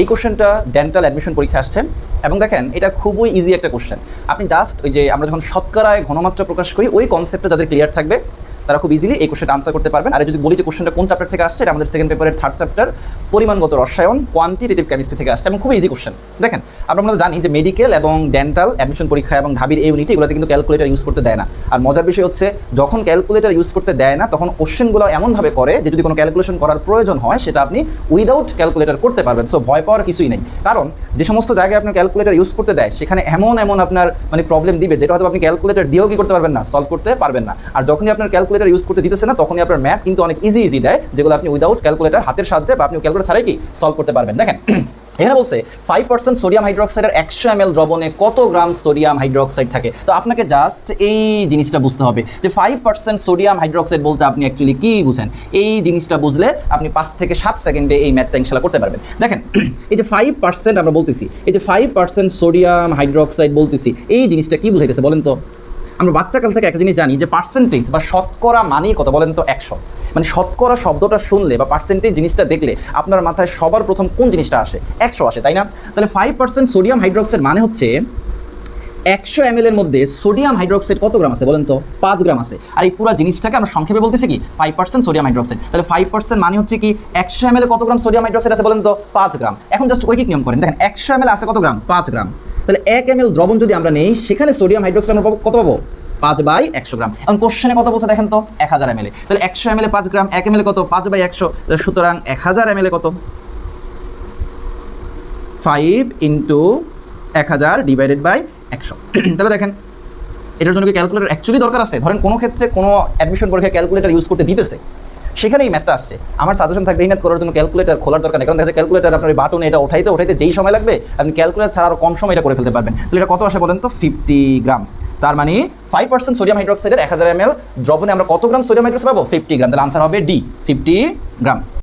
এই কোশ্চেনটা dental admission পরীক্ষা আসছে। এবং দেখেন, এটা খুবই ইজি একটা কোশ্চেন। আপনি জাস্ট ওই যে আমরা যখন শতকরায় ঘনমাত্রা প্রকাশ করি, ওই কনসেপ্টটা যাদের ক্লিয়ার থাকবে, তারা খুব ইজিলি এই কোশ্চেনটা আনসার করতে পারবেন। আর যদি বলি যে কোশ্চেনটা কোন চ্যাপ্টার থেকে আসছে, এটা আমাদের সেকেন্ড পেপারের থার্ড চ্যাপ্টার পরিমাণগত রসায়ন কোয়ান্টিটেটিভ কেমিস্ট্রি থেকে আসছে এবং খুবই ইজি কোশ্চেন দেখেন, আমরা জানি যে মেডিকেল এবং ডেন্টাল অ্যাডমিশন পরীক্ষা এবং ঢাবির এই ইউনিটি এগুলোতে কিন্তু ক্যালকুলেটার ইউজ করতে দেয় না। আর মজার বিষয় হচ্ছে, যখন ক্যালকুলেটার ইউজ করতে দেয় না, তখন কোশ্চেনগুলো এমনভাবে করে যে যদি কোনো ক্যালকুলেশন করার প্রয়োজন হয়, সেটা আপনি উইদাউট ক্যালকুলেটার করতে পারবেন। সো ভয় পাওয়ার কিছুই নেই। কারণ, যে সমস্ত জায়গায় আপনার ক্যালকুলেটার ইউজ করতে দেয়, সেখানে এমন এমন আপনার মানে প্রবলেম দিবে, যেটা হয়তো আপনি ক্যালকুলেটার দিয়েও কি করতে পারবেন না সলভ করতে পারবেন না। আর যখনই আপনার ক্যালকুলেটার ইউজ করতে দিতেছে না, তখনই আপনার ম্যাথ কিন্তু অনেক ইজি ইজি দেয়, যেগুলো আপনি উইদাউট ক্যালকুলেটার হাতের সাহায্যে বা আপনি ক্যালকুলেটার ছাড়াই কি সলভ করতে পারবেন। দেখেন, এখানে বলছে ফাইভ পার্সেন্ট সোডিয়াম হাইড্রোক্সাইডের একশো এম এল দ্রবণে কত গ্রাম সোডিয়াম হাইড্রোক্সাইড থাকে? তো আপনাকে জাস্ট এই জিনিসটা বুঝতে হবে যে ফাইভ পার্সেন্ট সোডিয়াম হাইড্রোক্সাইড বলতে আপনি অ্যাকচুয়ালি কী বুঝেন? এই জিনিসটা বুঝলে আপনি পাঁচ থেকে সাত সেকেন্ডে এই ম্যাথটা ইনশাল্লাহ করতে পারবেন। দেখেন, এই যে ফাইভ পার্সেন্ট আমরা বলতেছি, এই যে ফাইভ পার্সেন্ট সোডিয়াম হাইড্রোক্সাইড বলতেছি, এই জিনিসটা কি বুঝাইতেছে বলেন তো? আমরা বাচ্চাকাল থেকে একটা জিনিস জানি যে পার্সেন্টেজ বা শতকরা মানেই কত বলেন তো একশো। মানে শতকরা শব্দটা শুনলে বা পার্সেন্টেজ জিনিসটা দেখলে আপনার মাথায় সবার প্রথম কোন জিনিসটা আসে? একশো আসে, তাই না? তাহলে ফাইভ পার্সেন্ট সোডিয়াম হাইড্রোক্সাইড মানে হচ্ছে একশো এম এর মধ্যে সোডিয়াম হাইড্রোক্সাইড কত গ্রাম আছে বলেন তো? পাঁচ গ্রাম আছে। আর এই পুরো জিনিসটাকে আমরা সংক্ষেপে বলতেছি কি? ফাইভ পার্সেন্ট সোডিয়াম হাইড্রোক্সাইড তাহলে ফাইভ পার্সেন্ট মানে হচ্ছে কি একশো এম কত গ্রাম সোডিয়াম হাইড্রোক্সাইড আছে বলেন তো? পাঁচ গ্রাম। এখন জাস্ট ঐকিক নিয়ম করেন। দেখেন, একশো এম আছে কত গ্রাম? পাঁচ গ্রাম। তাহলে এক এম দ্রবণ যদি আমরা নেই, সেখানে সোডিয়াম হাইড্রোক্সাইড আমরা কত পাবো? পাঁচ বাই একশো গ্রাম। এখন কোশ্চেনে কত বলছে দেখেন তো? এক হাজার এম তাহলে একশো এম পাঁচ গ্রাম, এক এম কত? পাঁচ বাই একশো। সুতরাং এক হাজার এম কত? ফাইভ ইন্টু এক হাজার ডিভাইডেড বাই একশো। তাহলে দেখেন, এটার জন্য কি ক্যালকুলেটর অ্যাকচুয়ালি দরকার আছে? ধরেন কোনো ক্ষেত্রে কোনো অ্যাডমিশন পরীক্ষায় ক্যালকুলেটর ইউজ করতে দিতেছে। সেখানে এই ম্যাথটা আসছে। আমার সাজেশন থাকবে এই ম্যাথ করার জন্য ক্যালকুলেটর খোলার দরকার নেই। কারণ দেখা ক্যালকুলেটর আপনার বাটনে এটা উঠাইতে উঠাইতে যেই সময় লাগবে, আপনি ক্যালকুলেটর ছাড়া আরও কম সময় এটা করে ফেলতে পারবেন। তাহলে এটা কত আসে বলেন তো? ফিফটি গ্রাম তার মানে ফাইভ পার্সেন্ট সোডিয়াম হাইড্রোক্সাইডের এক হাজার এম এল দ্রবণে আমরা কত গ্রাম সোডিয়াম হাইড্রোক্সাইড পাবো? Fifty gram. তাহলে আনসার হবে ডি ফিফটি গ্রাম।